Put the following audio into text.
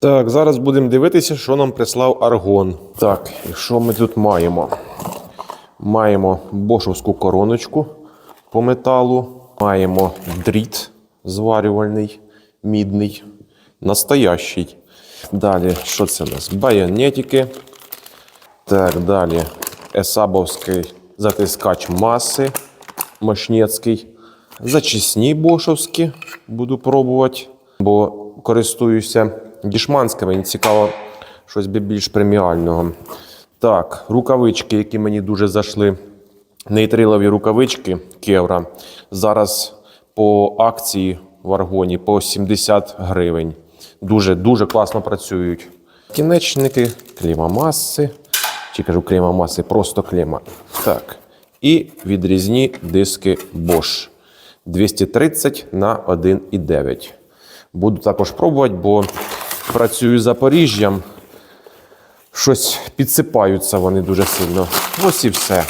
Так, зараз будемо дивитися, що нам прислав аргон. Так, і що ми тут маємо? Маємо бошовську короночку по металу, маємо дріт зварювальний, мідний, настоящий. Далі, що це у нас? Байонетики. Так, далі есабовський затискач маси, мощнецький. Зачисні бошовські буду пробувати, бо користуюся дішманськими, мені цікаво щось більш преміального. Так, рукавички, які мені дуже зайшли. Нейтрилові рукавички Кевра. Зараз по акції в аргоні по 70 гривень. Дуже дуже класно працюють. Кінечники, клемамаси. Чи кажу клемамаси, просто клема. Так. І відрізні диски Bosch. 230 на 1,9. Буду також пробувати, бо працюю з Запоріжжям. Щось підсипаються вони дуже сильно. Ось і все.